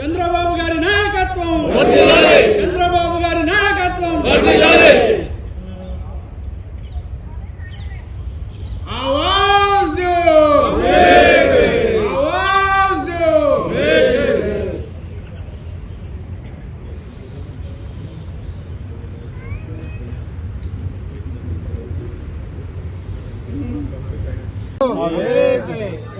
చంద్రబాబు గారి నాయకత్వం చంద్రబాబు గారి నాయకత్వం Yeah.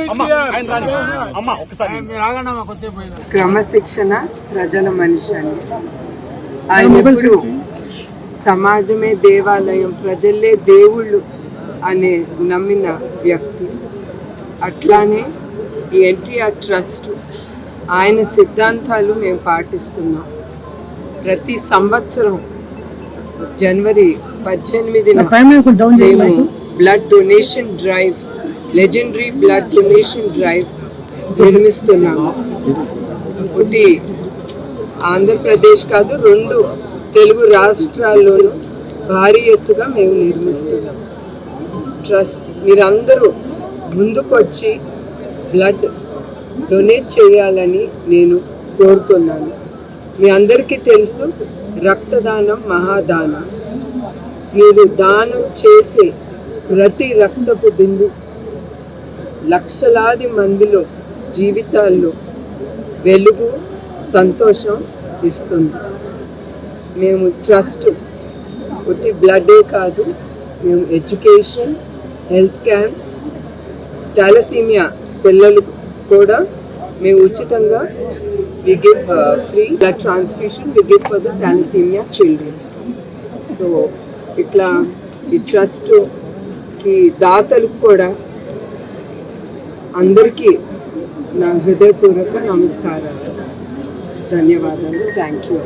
క్రమశిక్షణ ప్రజల మనిషి అని ఆయన ఎప్పుడు సమాజమే దేవాలయం ప్రజలే దేవుళ్ళు అనే నమ్మిన వ్యక్తి. అట్లానే ఈ ఎన్టీఆర్ ట్రస్ట్ ఆయన సిద్ధాంతాలు మేము పాటిస్తున్నాం. ప్రతి సంవత్సరం జనవరి పద్దెనిమిదిన మేము blood donation drive legendary blood donation drive నిర్మిస్తున్నాము. ఒకటి ఆంధ్రప్రదేశ్ కాదు రెండు తెలుగు రాష్ట్రాల్లోనూ భారీ ఎత్తుగా మేము నిర్మిస్తున్నాం. ట్రస్ట్ మీరందరూ ముందుకొచ్చి బ్లడ్ డొనేట్ చేయాలని నేను కోరుతున్నాను. మీ అందరికీ తెలుసు రక్తదానం మహాదానం. మీరు దానం చేసే ప్రతి రక్తపు బిందు లక్షలాది మందిలో జీవితాల్లో వెలుగు సంతోషం ఇస్తుంది. మేము ట్రస్ట్ ఒట్టి బ్లడ్డే కాదు మేము ఎడ్యుకేషన్ హెల్త్ క్యాంప్స్ టాలసీమియా పిల్లలు కూడా మేము ఉచితంగా we give free blood transfusion we give for the thalassemia children so ఇట్లా ఈ ట్రస్ట్కి దాతలకు కూడా అందరికీ నా హృదయపూర్వక నమస్కారాలు. ధన్యవాదాలు. Thank you